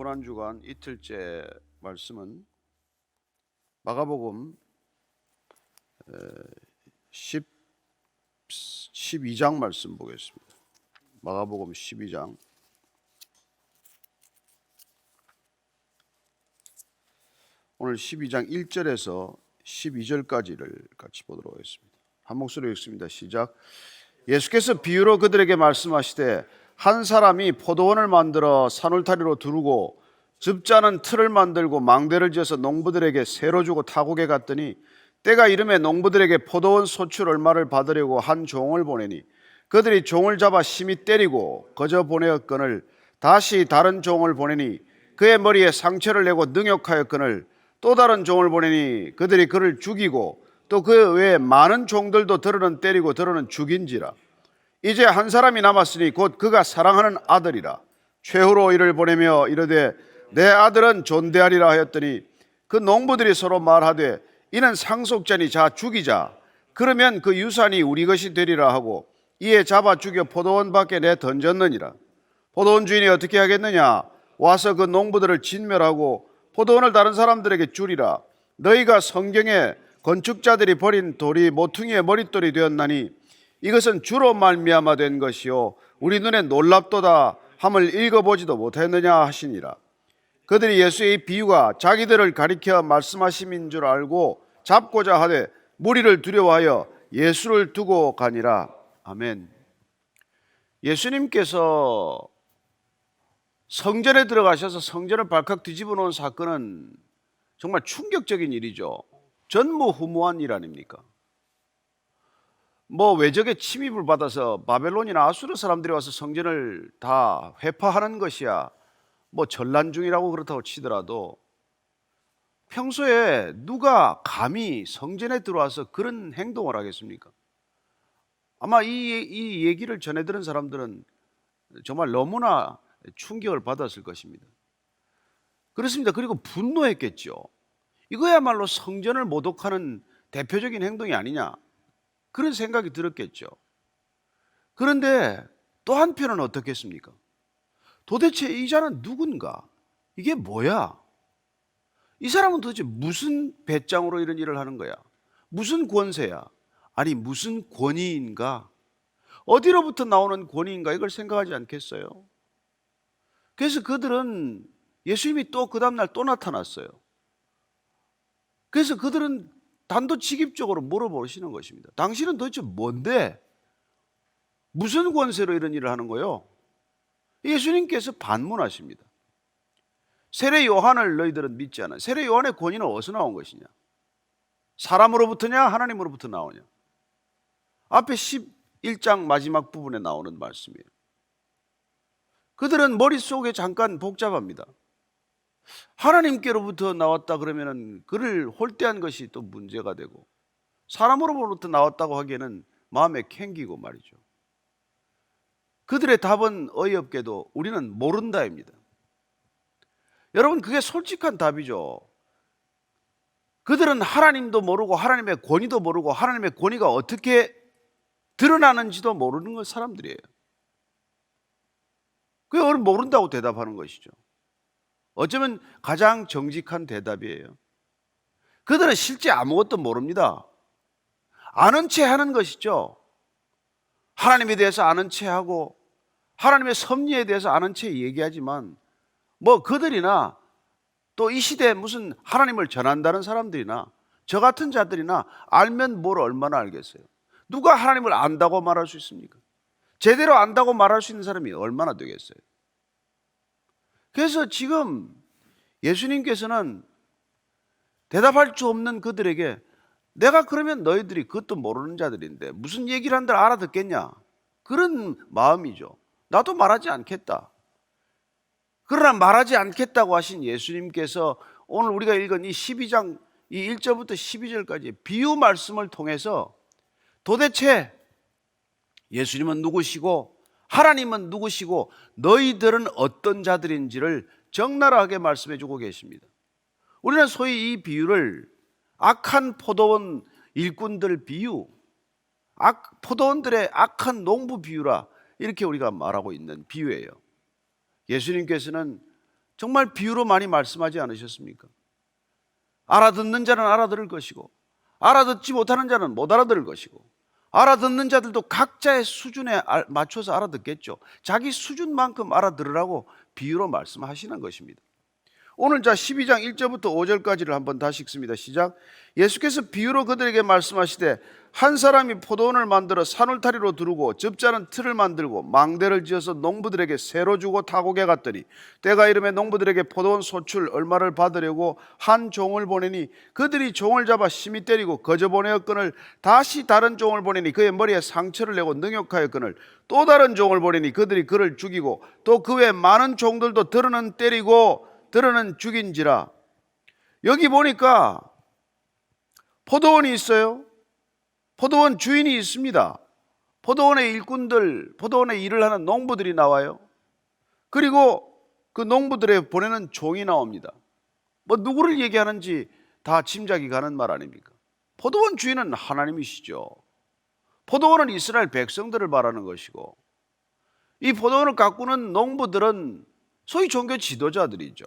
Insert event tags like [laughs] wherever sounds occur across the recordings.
고난 주간 이틀째 말씀은 마가복음 10 12장 말씀 보겠습니다. 마가복음 12장 오늘 12장 1절에서 12절까지를 같이 보도록 하겠습니다. 한 목소리로 읽습니다. 시작. 예수께서 비유로 그들에게 말씀하시되 한 사람이 포도원을 만들어 산울타리로 두르고 즙자는 틀을 만들고 망대를 지어서 농부들에게 새로 주고 타국에 갔더니 때가 이름에 농부들에게 포도원 소출 얼마를 받으려고 한 종을 보내니 그들이 종을 잡아 심히 때리고 거저 보내었거늘 다시 다른 종을 보내니 그의 머리에 상처를 내고 능욕하였거늘 또 다른 종을 보내니 그들이 그를 죽이고 또 그 외에 많은 종들도 들어는 때리고 들어는 죽인지라 이제 한 사람이 남았으니 곧 그가 사랑하는 아들이라. 최후로 이를 보내며 이르되 내 아들은 존대하리라 하였더니 그 농부들이 서로 말하되 이는 상속자니 자 죽이자. 그러면 그 유산이 우리 것이 되리라 하고 이에 잡아 죽여 포도원 밖에 내 던졌느니라. 포도원 주인이 어떻게 하겠느냐? 와서 그 농부들을 진멸하고 포도원을 다른 사람들에게 주리라. 너희가 성경에 건축자들이 버린 돌이 모퉁이의 머릿돌이 되었나니 이것은 주로 말미암아 된 것이요 우리 눈에 놀랍도다 함을 읽어보지도 못했느냐 하시니라 그들이 예수의 이 비유가 자기들을 가리켜 말씀하심인 줄 알고 잡고자 하되 무리를 두려워하여 예수를 두고 가니라 아멘 예수님께서 성전에 들어가셔서 성전을 발칵 뒤집어 놓은 사건은 정말 충격적인 일이죠. 전무후무한 일 아닙니까? 뭐 외적의 침입을 받아서 바벨론이나 아수르 사람들이 와서 성전을 다 회파하는 것이야. 뭐 전란 중이라고 그렇다고 치더라도 평소에 누가 감히 성전에 들어와서 그런 행동을 하겠습니까? 아마 이, 이 얘기를 전해 들은 사람들은 정말 너무나 충격을 받았을 것입니다. 그렇습니다. 그리고 분노했겠죠. 이거야말로 성전을 모독하는 대표적인 행동이 아니냐. 그런 생각이 들었겠죠. 그런데 또 한편은 어떻겠습니까? 도대체 이 자는 누군가? 이게 뭐야? 이 사람은 도대체 무슨 배짱으로 이런 일을 하는 거야? 무슨 권세야? 아니, 무슨 권위인가? 어디로부터 나오는 권위인가? 이걸 생각하지 않겠어요? 그래서 그들은 예수님이 또 그 다음날 또 나타났어요. 그래서 그들은 단도직입적으로 물어보시는 것입니다. 당신은 도대체 뭔데? 무슨 권세로 이런 일을 하는 거요? 예수님께서 반문하십니다. 세례 요한을 너희들은 믿지 않아. 세례 요한의 권위는 어디서 나온 것이냐? 사람으로부터냐? 하나님으로부터 나오냐? 앞에 11장 마지막 부분에 나오는 말씀이에요. 그들은 머릿속에 잠깐 복잡합니다. 하나님께로부터 나왔다 그러면은 그를 홀대한 것이 또 문제가 되고 사람으로부터 나왔다고 하기에는 마음에 캥기고 말이죠. 그들의 답은 어이없게도 우리는 모른다입니다. 여러분 그게 솔직한 답이죠. 그들은 하나님도 모르고 하나님의 권위도 모르고 하나님의 권위가 어떻게 드러나는지도 모르는 것 사람들이에요. 그게 모른다고 대답하는 것이죠. 어쩌면 가장 정직한 대답이에요. 그들은 실제 아무것도 모릅니다. 아는 채 하는 것이죠. 하나님에 대해서 아는 채 하고 하나님의 섭리에 대해서 아는 채 얘기하지만 뭐 그들이나 또 이 시대에 무슨 하나님을 전한다는 사람들이나 저 같은 자들이나 알면 뭘 얼마나 알겠어요. 누가 하나님을 안다고 말할 수 있습니까? 제대로 안다고 말할 수 있는 사람이 얼마나 되겠어요? 그래서 지금 예수님께서는 대답할 수 없는 그들에게 내가 그러면 너희들이 그것도 모르는 자들인데 무슨 얘기를 한들 알아듣겠냐? 그런 마음이죠. 나도 말하지 않겠다. 그러나 말하지 않겠다고 하신 예수님께서 오늘 우리가 읽은 이 12장 이 1절부터 12절까지 비유 말씀을 통해서 도대체 예수님은 누구시고 하나님은 누구시고 너희들은 어떤 자들인지를 적나라하게 말씀해 주고 계십니다. 우리는 소위 이 비유를 악한 포도원 일꾼들 비유, 악, 포도원들의 악한 농부 비유라 이렇게 우리가 말하고 있는 비유예요. 예수님께서는 정말 비유로 많이 말씀하지 않으셨습니까? 알아듣는 자는 알아들을 것이고 알아듣지 못하는 자는 못 알아들을 것이고 알아듣는 자들도 각자의 수준에 알- 맞춰서 알아듣겠죠. 자기 수준만큼 알아들으라고 비유로 말씀하시는 것입니다. 오늘 자 12장 1절부터 5절까지를 한번 다시 읽습니다. 시작. 예수께서 비유로 그들에게 말씀하시되 한 사람이 포도원을 만들어 산울타리로 두르고 접자는 틀을 만들고 망대를 지어서 농부들에게 새로 주고 타국에 갔더니 때가 이름에 농부들에게 포도원 소출 얼마를 받으려고 한 종을 보내니 그들이 종을 잡아 심히 때리고 거저 보내었거늘 다시 다른 종을 보내니 그의 머리에 상처를 내고 능욕하였거늘 또 다른 종을 보내니 그들이 그를 죽이고 또 그 외 많은 종들도 들어는 때리고 들어는 죽인지라 여기 보니까 포도원이 있어요. 포도원 주인이 있습니다. 포도원의 일꾼들, 포도원에 일을 하는 농부들이 나와요. 그리고 그 농부들의 보내는 종이 나옵니다. 뭐 누구를 얘기하는지 다 짐작이 가는 말 아닙니까? 포도원 주인은 하나님이시죠. 포도원은 이스라엘 백성들을 말하는 것이고 이 포도원을 가꾸는 농부들은 소위 종교 지도자들이죠.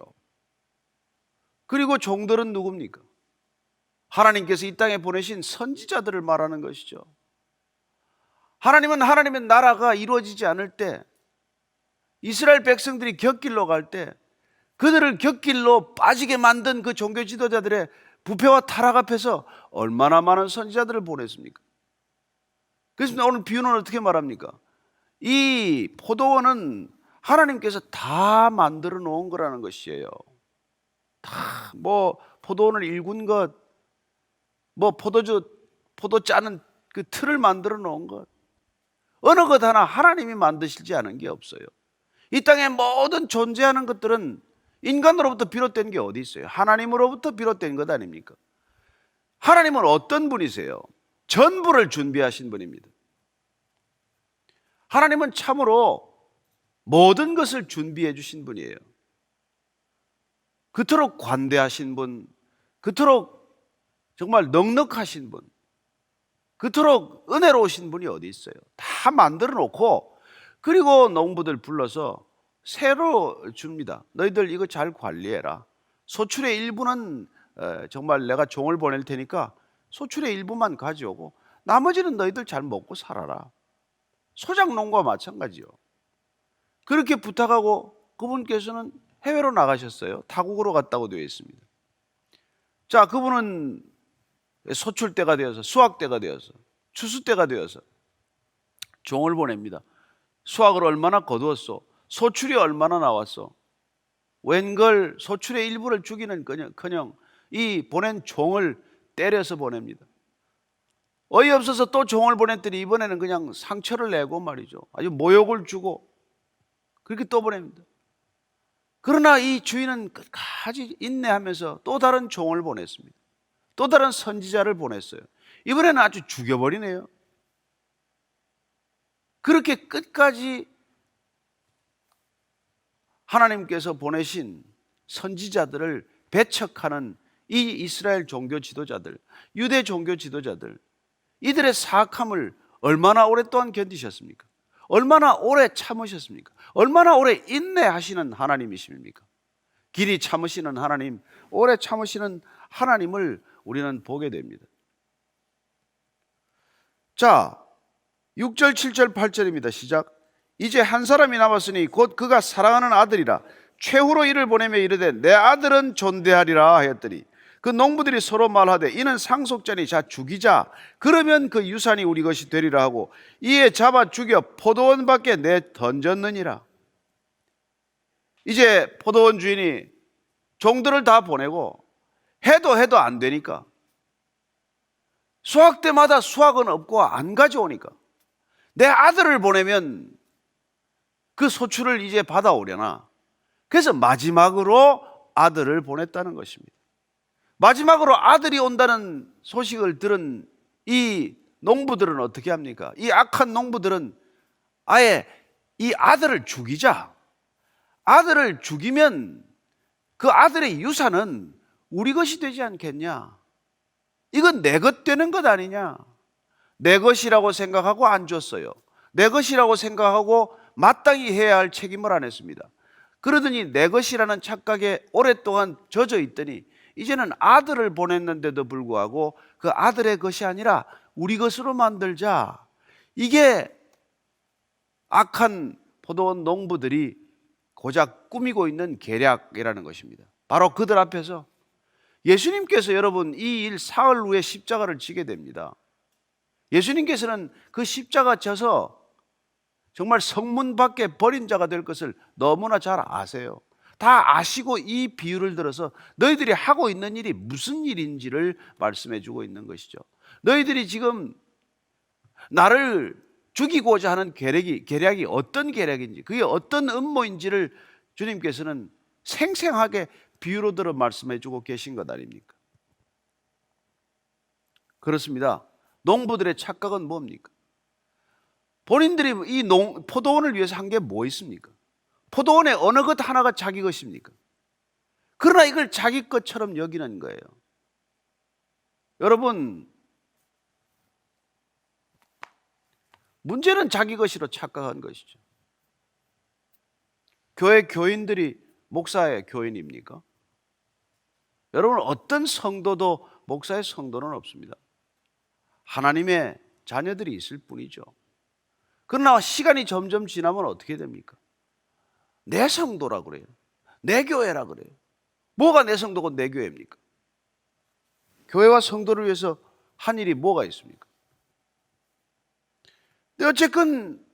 그리고 종들은 누굽니까? 하나님께서 이 땅에 보내신 선지자들을 말하는 것이죠. 하나님은 하나님의 나라가 이루어지지 않을 때 이스라엘 백성들이 곁길로 갈 때 그들을 곁길로 빠지게 만든 그 종교 지도자들의 부패와 타락 앞에서 얼마나 많은 선지자들을 보냈습니까? 그래서 오늘 비유는 어떻게 말합니까? 이 포도원은 하나님께서 다 만들어 놓은 거라는 것이에요. 다 뭐 포도원을 일군 것, 뭐 포도주 포도 짜는 그 틀을 만들어 놓은 것 어느 것 하나 하나님이 만드시지 않은 게 없어요. 이 땅의 모든 존재하는 것들은 인간으로부터 비롯된 게 어디 있어요? 하나님으로부터 비롯된 것 아닙니까? 하나님은 어떤 분이세요? 전부를 준비하신 분입니다. 하나님은 참으로 모든 것을 준비해 주신 분이에요. 그토록 관대하신 분, 그토록 정말 넉넉하신 분, 그토록 은혜로우신 분이 어디 있어요? 다 만들어 놓고 그리고 농부들 불러서 새로 줍니다. 너희들 이거 잘 관리해라. 소출의 일부는 에, 정말 내가 종을 보낼 테니까 소출의 일부만 가져오고 나머지는 너희들 잘 먹고 살아라. 소작농과 마찬가지요. 그렇게 부탁하고 그분께서는 해외로 나가셨어요. 타국으로 갔다고 되어 있습니다. 자, 그분은 소출 때가 되어서 수확 때가 되어서 추수 때가 되어서 종을 보냅니다. 수확을 얼마나 거두었어? 소출이 얼마나 나왔어? 웬걸 소출의 일부를 죽이는 커녕 이 보낸 종을 때려서 보냅니다. 어이없어서 또 종을 보냈더니 이번에는 그냥 상처를 내고 말이죠. 아주 모욕을 주고 그렇게 또 보냅니다. 그러나 이 주인은 끝까지 인내하면서 또 다른 종을 보냈습니다. 또 다른 선지자를 보냈어요. 이번에는 아주 죽여버리네요. 그렇게 끝까지 하나님께서 보내신 선지자들을 배척하는 이 이스라엘 종교 지도자들, 유대 종교 지도자들, 이들의 사악함을 얼마나 오랫동안 견디셨습니까? 얼마나 오래 참으셨습니까? 얼마나 오래 인내하시는 하나님이십니까? 길이 참으시는 하나님, 오래 참으시는 하나님을 우리는 보게 됩니다. 자, 6절, 7절, 8절입니다. 시작. 이제 한 사람이 남았으니 곧 그가 사랑하는 아들이라 최후로 이를 보내며 이르되 내 아들은 존대하리라 하였더니 그 농부들이 서로 말하되 이는 상속자니 자 죽이자. 그러면 그 유산이 우리 것이 되리라 하고 이에 잡아 죽여 포도원 밖에 내 던졌느니라. 이제 포도원 주인이 종들을 다 보내고 해도 해도 안 되니까. 수학 때마다 수학은 없고 안 가져오니까. 내 아들을 보내면 그 소출을 이제 받아오려나. 그래서 마지막으로 아들을 보냈다는 것입니다. 마지막으로 아들이 온다는 소식을 들은 이 농부들은 어떻게 합니까? 이 악한 농부들은 아예 이 아들을 죽이자. 아들을 죽이면 그 아들의 유산은 우리 것이 되지 않겠냐? 이건 내 것 되는 것 아니냐? 내 것이라고 생각하고 안 줬어요. 내 것이라고 생각하고 마땅히 해야 할 책임을 안 했습니다. 그러더니 내 것이라는 착각에 오랫동안 젖어 있더니 이제는 아들을 보냈는데도 불구하고 그 아들의 것이 아니라 우리 것으로 만들자. 이게 악한 포도원 농부들이 고작 꾸미고 있는 계략이라는 것입니다. 바로 그들 앞에서 예수님께서 여러분 이 일 사흘 후에 십자가를 지게 됩니다. 예수님께서는 그 십자가 져서 정말 성문 밖에 버린 자가 될 것을 너무나 잘 아세요. 다 아시고 이 비유를 들어서 너희들이 하고 있는 일이 무슨 일인지를 말씀해 주고 있는 것이죠. 너희들이 지금 나를 죽이고자 하는 계략이, 계략이 어떤 계략인지, 그게 어떤 음모인지를 주님께서는 생생하게 비유로 들어 말씀해 주고 계신 것 아닙니까? 그렇습니다. 농부들의 착각은 뭡니까? 본인들이 이 농, 포도원을 위해서 한 게 뭐 있습니까? 포도원의 어느 것 하나가 자기 것입니까? 그러나 이걸 자기 것처럼 여기는 거예요. 여러분, 문제는 자기 것이로 착각한 것이죠. 교회 교인들이 목사의 교인입니까? 여러분, 어떤 성도도 목사의 성도는 없습니다. 하나님의 자녀들이 있을 뿐이죠. 그러나 시간이 점점 지나면 어떻게 됩니까? 내 성도라 그래요. 내 교회라 그래요. 뭐가 내 성도고 내 교회입니까? 교회와 성도를 위해서 한 일이 뭐가 있습니까? 근데 어쨌건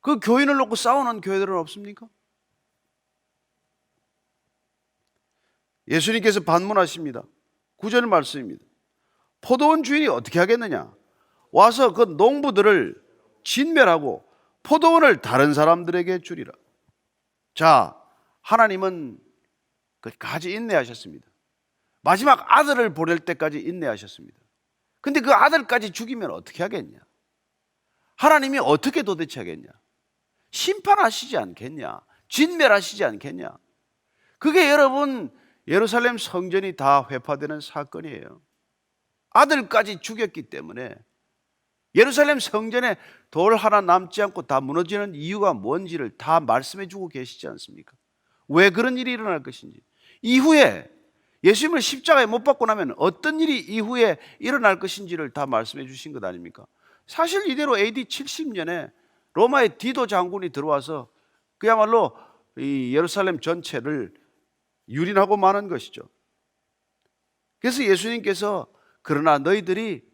그 교인을 놓고 싸우는 교회들은 없습니까? 예수님께서 반문하십니다. 구절 말씀입니다. 포도원 주인이 어떻게 하겠느냐? 와서 그 농부들을 진멸하고 포도원을 다른 사람들에게 주리라. 자, 하나님은 끝까지 인내하셨습니다. 마지막 아들을 보낼 때까지 인내하셨습니다. 근데 그 아들까지 죽이면 어떻게 하겠냐? 하나님이 어떻게 도대체 하겠냐? 심판하시지 않겠냐? 진멸하시지 않겠냐? 그게 여러분 예루살렘 성전이 다 회파되는 사건이에요. 아들까지 죽였기 때문에 예루살렘 성전에 돌 하나 남지 않고 다 무너지는 이유가 뭔지를 다 말씀해 주고 계시지 않습니까? 왜 그런 일이 일어날 것인지. 이후에 예수님을 십자가에 못 박고 나면 어떤 일이 이후에 일어날 것인지를 다 말씀해 주신 것 아닙니까? 사실 이대로 AD 70년에 로마의 디도 장군이 들어와서 그야말로 이 예루살렘 전체를 유린하고 마는 것이죠. 그래서 예수님께서 그러나 너희들이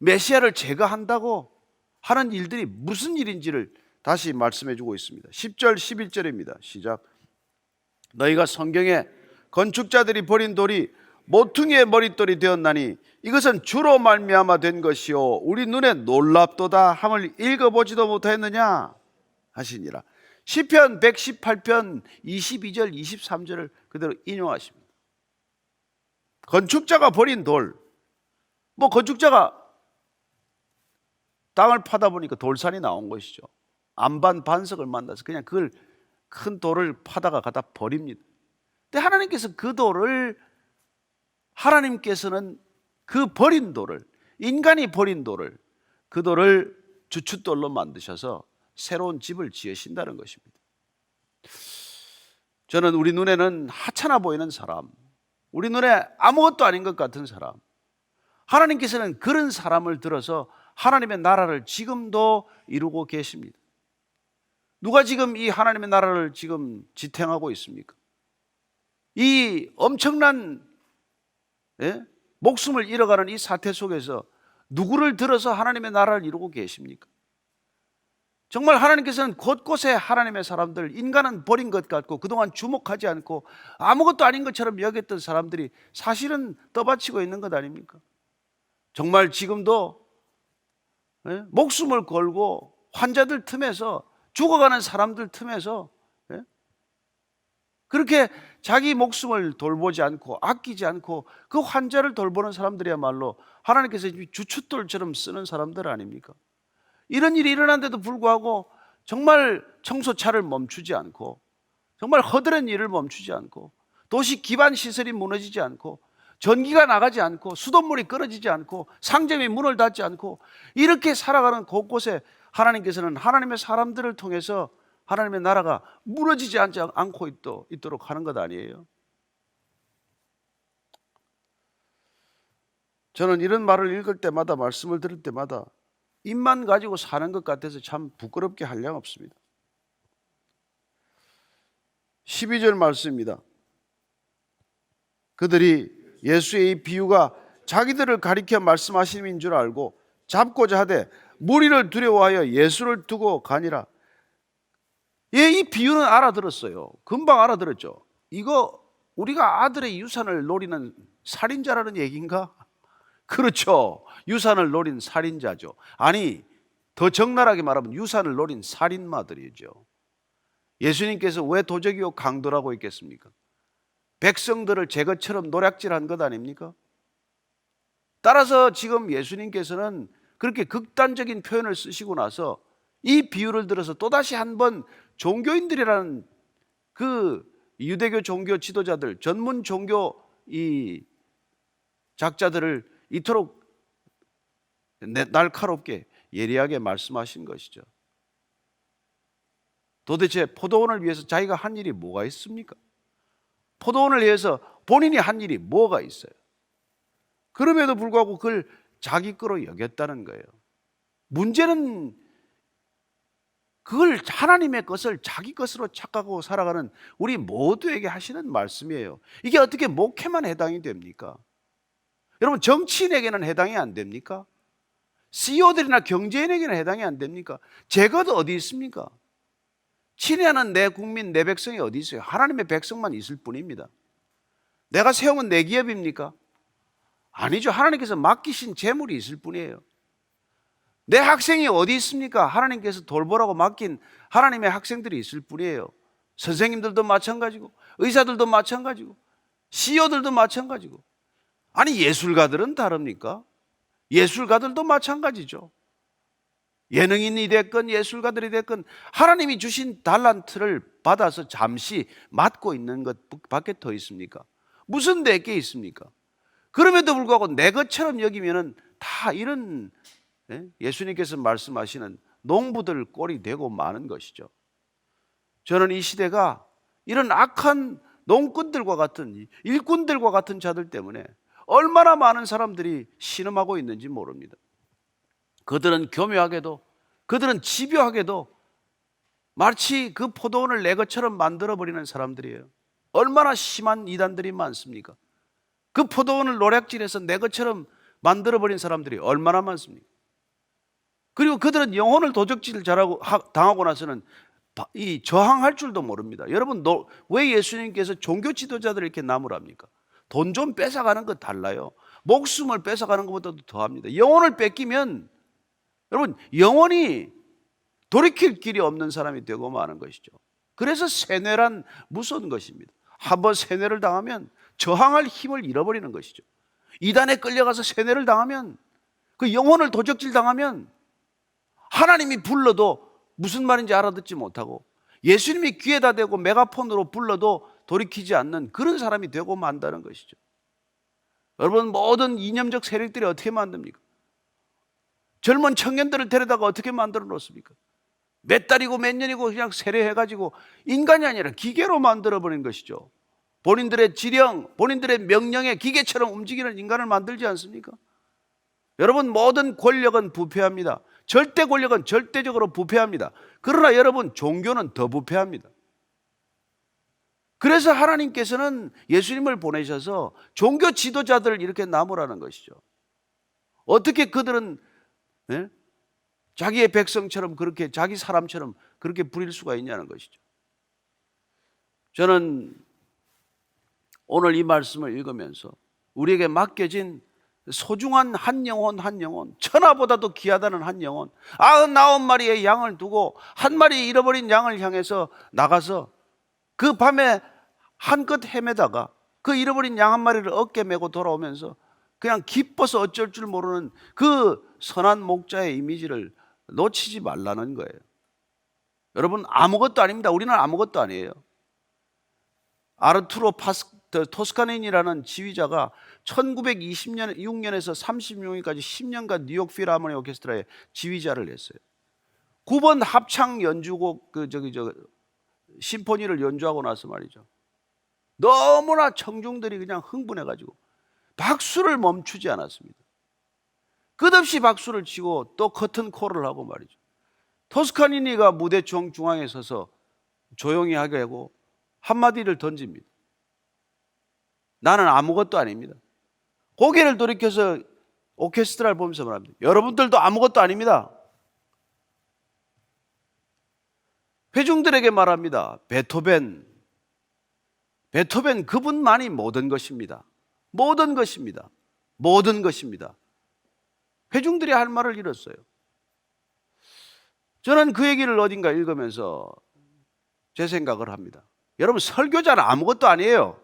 메시아를 제거한다고 하는 일들이 무슨 일인지를 다시 말씀해 주고 있습니다. 10절 11절입니다. 시작. 너희가 성경에 건축자들이 버린 돌이 모퉁이의 머릿돌이 되었나니 이것은 주로 말미암아 된 것이요 우리 눈에 놀랍도다 함을 읽어보지도 못했느냐 하시니라. 시편 118편 22절 23절을 그대로 인용하십니다. 건축자가 버린 돌. 뭐 건축자가 땅을 파다 보니까 돌산이 나온 것이죠. 안반 반석을 만나서 그냥 그걸 큰 돌을 파다가 갖다 버립니다. 근데 하나님께서 그 돌을 하나님께서는 그 버린 돌을 인간이 버린 돌을 그 돌을 주춧돌로 만드셔서 새로운 집을 지으신다는 것입니다. 저는 우리 눈에는 하찮아 보이는 사람, 우리 눈에 아무것도 아닌 것 같은 사람, 하나님께서는 그런 사람을 들어서 하나님의 나라를 지금도 이루고 계십니다. 누가 지금 이 하나님의 나라를 지금 지탱하고 있습니까? 이 엄청난 예? 목숨을 잃어가는 이 사태 속에서 누구를 들어서 하나님의 나라를 이루고 계십니까? 정말 하나님께서는 곳곳에 하나님의 사람들, 인간은 버린 것 같고 그동안 주목하지 않고 아무것도 아닌 것처럼 여겼던 사람들이 사실은 떠받치고 있는 것 아닙니까? 정말 지금도 예? 목숨을 걸고 환자들 틈에서 죽어가는 사람들 틈에서 예? 그렇게 자기 목숨을 돌보지 않고 아끼지 않고 그 환자를 돌보는 사람들이야말로 하나님께서 주춧돌처럼 쓰는 사람들 아닙니까? 이런 일이 일어난데도 불구하고 정말 청소차를 멈추지 않고 정말 허드렛 일을 멈추지 않고 도시 기반 시설이 무너지지 않고 전기가 나가지 않고 수돗물이 끊어지지 않고 상점이 문을 닫지 않고 이렇게 살아가는 곳곳에 하나님께서는 하나님의 사람들을 통해서 하나님의 나라가 무너지지 않고 있도, 있도록 하는 것 아니에요? 저는 이런 말을 읽을 때마다 말씀을 들을 때마다 입만 가지고 사는 것 같아서 참 부끄럽게 한량 없습니다. 12절 말씀입니다. 그들이 예수의 이 비유가 자기들을 가리켜 말씀하심인 줄 알고 잡고자 하되 무리를 두려워하여 예수를 두고 가니라. 예, 이 비유는 알아들었어요. 금방 알아들었죠. 이거 우리가 아들의 유산을 노리는 살인자라는 얘기인가? [laughs] 그렇죠. 유산을 노린 살인자죠. 아니, 더 적나라하게 말하면 유산을 노린 살인마들이죠. 예수님께서 왜 도적이요 강도라고 했겠습니까? 백성들을 제 것처럼 노략질한 것 아닙니까? 따라서 지금 예수님께서는 그렇게 극단적인 표현을 쓰시고 나서 이 비유를 들어서 또다시 한 번 종교인들이라는 그 유대교 종교 지도자들, 전문 종교 이 작자들을 이토록 내- 날카롭게 예리하게 말씀하신 것이죠. 도대체 포도원을 위해서 자기가 한 일이 뭐가 있습니까? 포도원을 위해서 본인이 한 일이 뭐가 있어요? 그럼에도 불구하고 그걸 자기 거로 여겼다는 거예요. 문제는 그걸 하나님의 것을 자기 것으로 착각하고 살아가는 우리 모두에게 하시는 말씀이에요. 이게 어떻게 목회만 해당이 됩니까? 여러분 정치인에게는 해당이 안 됩니까? CEO들이나 경제인에게는 해당이 안 됩니까? 제거도 어디 있습니까? 친애하는 내 국민, 내 백성이 어디 있어요? 하나님의 백성만 있을 뿐입니다. 내가 세우면 내 기업입니까? 아니죠. 하나님께서 맡기신 재물이 있을 뿐이에요. 내 학생이 어디 있습니까? 하나님께서 돌보라고 맡긴 하나님의 학생들이 있을 뿐이에요. 선생님들도 마찬가지고, 의사들도 마찬가지고, CEO들도 마찬가지고. 아니, 예술가들은 다릅니까? 예술가들도 마찬가지죠. 예능인이 됐건 예술가들이 됐건 하나님이 주신 달란트를 받아서 잠시 맡고 있는 것 밖에 더 있습니까? 무슨 내게 있습니까? 그럼에도 불구하고 내 것처럼 여기면은 다 이런 예? 예수님께서 말씀하시는 농부들 꼴이 되고 마는 것이죠. 저는 이 시대가 이런 악한 농꾼들과 같은 일꾼들과 같은 자들 때문에 얼마나 많은 사람들이 신음하고 있는지 모릅니다. 그들은 교묘하게도 그들은 집요하게도 마치 그 포도원을 내 것처럼 만들어 버리는 사람들이에요. 얼마나 심한 이단들이 많습니까? 그 포도원을 노략질해서 내 것처럼 만들어 버린 사람들이 얼마나 많습니까? 그리고 그들은 영혼을 도적질을 잘하고 하- 당하고 나서는 바- 이 저항할 줄도 모릅니다. 여러분 너- 왜 예수님께서 종교 지도자들을 이렇게 나무랍니까? 돈 좀 뺏어가는 거 달라요. 목숨을 뺏어가는 것보다도 더합니다. 영혼을 뺏기면 여러분 영원히 돌이킬 길이 없는 사람이 되고 마는 것이죠. 그래서 세뇌란 무서운 것입니다. 한번 세뇌를 당하면 저항할 힘을 잃어버리는 것이죠. 이단에 끌려가서 세뇌를 당하면 그 영혼을 도적질 당하면 하나님이 불러도 무슨 말인지 알아듣지 못하고 예수님이 귀에다 대고 메가폰으로 불러도 돌이키지 않는 그런 사람이 되고 만다는 것이죠. 여러분 모든 이념적 세력들이 어떻게 만듭니까? 젊은 청년들을 데려다가 어떻게 만들어 놓습니까? 몇 달이고 몇 년이고 그냥 세례해가지고 인간이 아니라 기계로 만들어 버린 것이죠. 본인들의 지령, 본인들의 명령에 기계처럼 움직이는 인간을 만들지 않습니까? 여러분 모든 권력은 부패합니다. 절대 권력은 절대적으로 부패합니다. 그러나 여러분 종교는 더 부패합니다. 그래서 하나님께서는 예수님을 보내셔서 종교 지도자들을 이렇게 나무라는 것이죠. 어떻게 그들은 예? 자기의 백성처럼 그렇게 자기 사람처럼 그렇게 부릴 수가 있냐는 것이죠. 저는 오늘 이 말씀을 읽으면서 우리에게 맡겨진 소중한 한 영혼 한 영혼 천하보다도 귀하다는 한 영혼 아흔아홉 마리의 양을 두고 한 마리 잃어버린 양을 향해서 나가서 그 밤에 한껏 헤매다가 그 잃어버린 양 한 마리를 어깨 메고 돌아오면서 그냥 기뻐서 어쩔 줄 모르는 그 선한 목자의 이미지를 놓치지 말라는 거예요. 여러분 아무것도 아닙니다. 우리는 아무것도 아니에요. 아르투로 파스 토스카닌이라는 지휘자가 1920년 6년에서 36년까지 10년간 뉴욕 필하모니 오케스트라의 지휘자를 했어요. 9번 합창 연주곡 그 저기 저 심포니를 연주하고 나서 말이죠. 너무나 청중들이 그냥 흥분해 가지고 박수를 멈추지 않았습니다. 끝없이 박수를 치고 또 커튼 콜을 하고 말이죠. 토스카니니가 무대 중 중앙에 서서 조용히 하게 하고 한마디를 던집니다. 나는 아무것도 아닙니다. 고개를 돌이켜서 오케스트라를 보면서 말합니다. 여러분들도 아무것도 아닙니다. 회중들에게 말합니다. 베토벤, 베토벤 그분만이 모든 것입니다. 모든 것입니다. 모든 것입니다. 회중들이 할 말을 잃었어요. 저는 그 얘기를 어딘가 읽으면서 제 생각을 합니다. 여러분, 설교자는 아무것도 아니에요.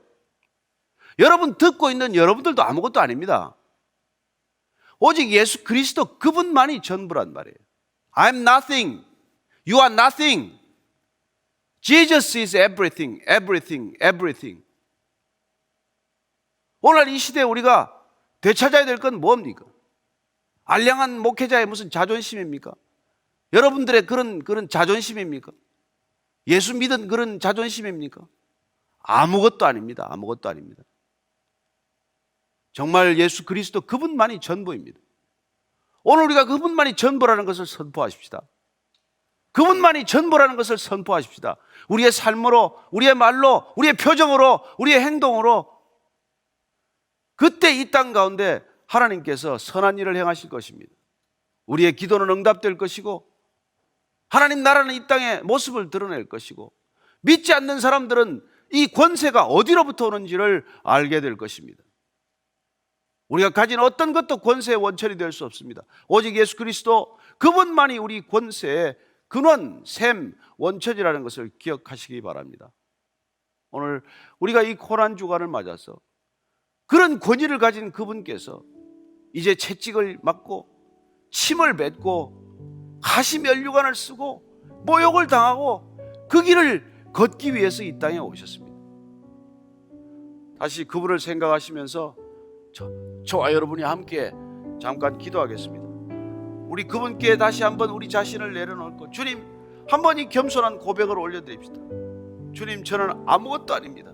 여러분 듣고 있는 여러분들도 아무것도 아닙니다. 오직 예수 그리스도 그분만이 전부란 말이에요. I'm nothing. You are nothing. Jesus is everything, everything, everything. 오늘 이 시대에 우리가 되찾아야 될 건 뭡니까? 알량한 목회자의 무슨 자존심입니까? 여러분들의 그런 그런 자존심입니까? 예수 믿은 그런 자존심입니까? 아무것도 아닙니다. 아무것도 아닙니다. 정말 예수 그리스도 그분만이 전부입니다. 오늘 우리가 그분만이 전부라는 것을 선포하십시다. 그분만이 전부라는 것을 선포하십시다. 우리의 삶으로, 우리의 말로, 우리의 표정으로, 우리의 행동으로 그때 이 땅 가운데 하나님께서 선한 일을 행하실 것입니다. 우리의 기도는 응답될 것이고 하나님 나라는 이 땅에 모습을 드러낼 것이고 믿지 않는 사람들은 이 권세가 어디로부터 오는지를 알게 될 것입니다. 우리가 가진 어떤 것도 권세의 원천이 될 수 없습니다. 오직 예수 그리스도 그분만이 우리 권세의 근원, 샘, 원천이라는 것을 기억하시기 바랍니다. 오늘 우리가 이 고난 주간을 맞아서 그런 권위를 가진 그분께서 이제 채찍을 맞고 침을 뱉고 가시면류관을 쓰고 모욕을 당하고 그 길을 걷기 위해서 이 땅에 오셨습니다. 다시 그분을 생각하시면서 저, 저와 여러분이 함께 잠깐 기도하겠습니다. 우리 그분께 다시 한번 우리 자신을 내려놓고 주님 한번 이 겸손한 고백을 올려드립시다. 주님 저는 아무것도 아닙니다.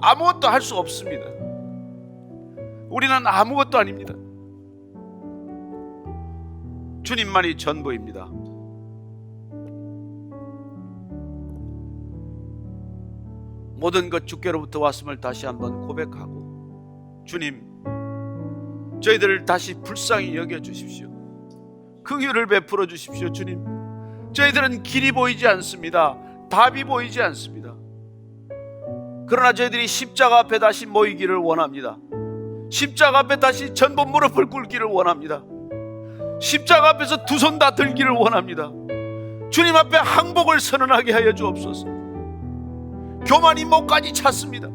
아무것도 할 수 없습니다. 우리는 아무것도 아닙니다. 주님만이 전부입니다. 모든 것 주께로부터 왔음을 다시 한번 고백하고 주님 저희들을 다시 불쌍히 여겨 주십시오. 긍휼을 베풀어 주십시오, 주님. 저희들은 길이 보이지 않습니다. 답이 보이지 않습니다. 그러나 저희들이 십자가 앞에 다시 모이기를 원합니다. 십자가 앞에 다시 전부 무릎을 꿇기를 원합니다. 십자가 앞에서 두 손 다 들기를 원합니다. 주님 앞에 항복을 선언하게 하여 주옵소서. 교만이 목까지 찼습니다.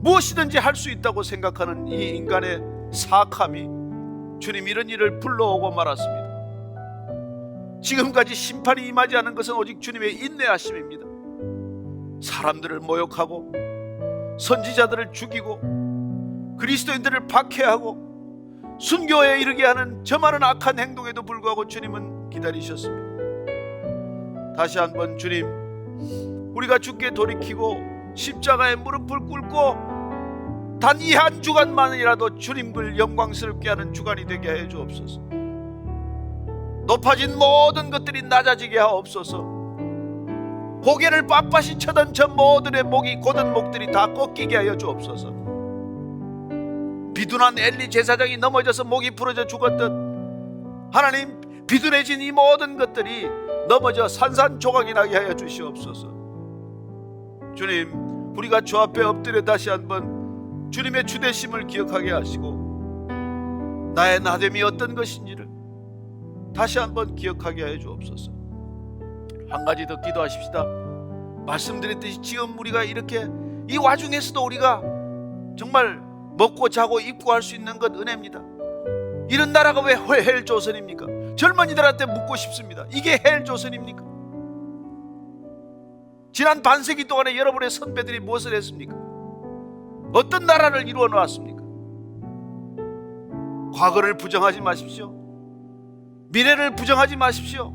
무엇이든지 할 수 있다고 생각하는 이 인간의 사악함이 주님 이런 일을 불러오고 말았습니다. 지금까지 심판이 임하지 않은 것은 오직 주님의 인내하심입니다. 사람들을 모욕하고 선지자들을 죽이고 그리스도인들을 박해하고 순교에 이르게 하는 저 많은 악한 행동에도 불구하고 주님은 기다리셨습니다. 다시 한번 주님 우리가 주께 돌이키고 십자가에 무릎을 꿇고 단 이 한 주간만이라도 주님을 영광스럽게 하는 주간이 되게 해 주옵소서. 높아진 모든 것들이 낮아지게 하옵소서. 고개를 빳빳이 쳐던 저 모든의 목이 곧은 목들이 다 꺾이게 하여 주옵소서. 비둔한 엘리 제사장이 넘어져서 목이 부러져 죽었듯 하나님 비둔해진 이 모든 것들이 넘어져 산산조각이 나게 하여 주시옵소서. 주님, 우리가 주 앞에 엎드려 다시 한번 주님의 주대심을 기억하게 하시고 나의 나됨이 어떤 것인지를 다시 한번 기억하게 하여 주옵소서. 한 가지 더 기도하십시다. 말씀드렸듯이 지금 우리가 이렇게 이 와중에서도 우리가 정말 먹고 자고 입고 할 수 있는 것 은혜입니다. 이런 나라가 왜 헬 조선입니까? 젊은이들한테 묻고 싶습니다. 이게 헬 조선입니까? 지난 반세기 동안에 여러분의 선배들이 무엇을 했습니까? 어떤 나라를 이루어 놓았습니까? 과거를 부정하지 마십시오. 미래를 부정하지 마십시오.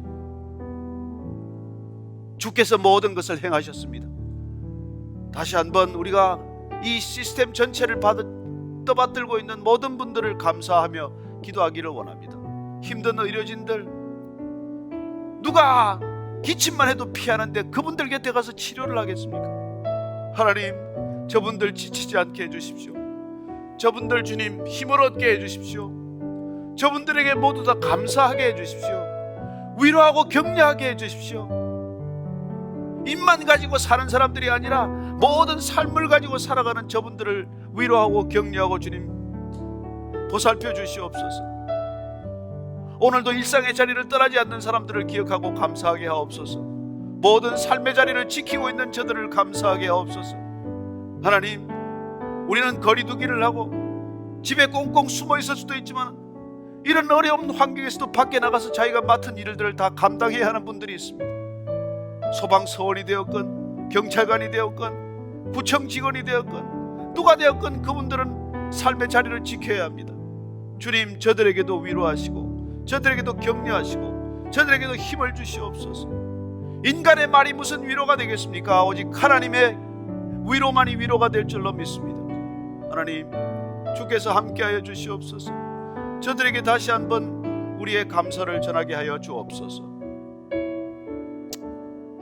주께서 모든 것을 행하셨습니다. 다시 한번 우리가 이 시스템 전체를 받, 떠받들고 있는 모든 분들을 감사하며 기도하기를 원합니다. 힘든 의료진들 누가 기침만 해도 피하는데 그분들 곁에 가서 치료를 하겠습니까? 하나님, 저분들 지치지 않게 해주십시오. 저분들 주님 힘을 얻게 해주십시오. 저분들에게 모두 다 감사하게 해주십시오. 위로하고 격려하게 해주십시오. 입만 가지고 사는 사람들이 아니라 모든 삶을 가지고 살아가는 저분들을 위로하고 격려하고 주님 보살펴 주시옵소서. 오늘도 일상의 자리를 떠나지 않는 사람들을 기억하고 감사하게 하옵소서. 모든 삶의 자리를 지키고 있는 저들을 감사하게 하옵소서. 하나님, 우리는 거리두기를 하고 집에 꽁꽁 숨어 있을 수도 있지만 이런 어려운 환경에서도 밖에 나가서 자기가 맡은 일들을 다 감당해야 하는 분들이 있습니다. 소방서원이 되었건 경찰관이 되었건 구청 직원이 되었건 누가 되었건 그분들은 삶의 자리를 지켜야 합니다. 주님 저들에게도 위로하시고 저들에게도 격려하시고 저들에게도 힘을 주시옵소서. 인간의 말이 무슨 위로가 되겠습니까? 오직 하나님의 위로만이 위로가 될 줄로 믿습니다. 하나님 주께서 함께하여 주시옵소서. 저들에게 다시 한번 우리의 감사를 전하게 하여 주옵소서.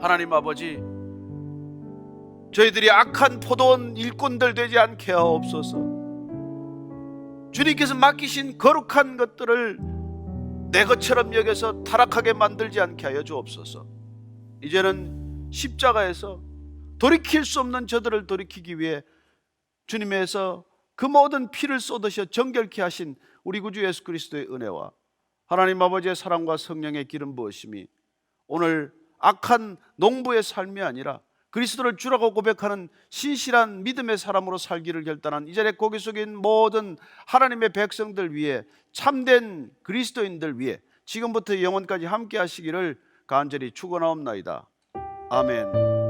하나님 아버지, 저희들이 악한 포도원 일꾼들 되지 않게 하옵소서. 주님께서 맡기신 거룩한 것들을 내 것처럼 여겨서 타락하게 만들지 않게 하여 주옵소서. 이제는 십자가에서 돌이킬 수 없는 저들을 돌이키기 위해 주님에서 그 모든 피를 쏟으셔 정결케 하신 우리 구주 예수 그리스도의 은혜와 하나님 아버지의 사랑과 성령의 기름 부으심이 오늘 악한 농부의 삶이 아니라 그리스도를 주라고 고백하는 신실한 믿음의 사람으로 살기를 결단한 이 자리에 고개 숙인 모든 하나님의 백성들 위해 참된 그리스도인들 위해 지금부터 영원까지 함께 하시기를 간절히 축원하옵나이다. 아멘.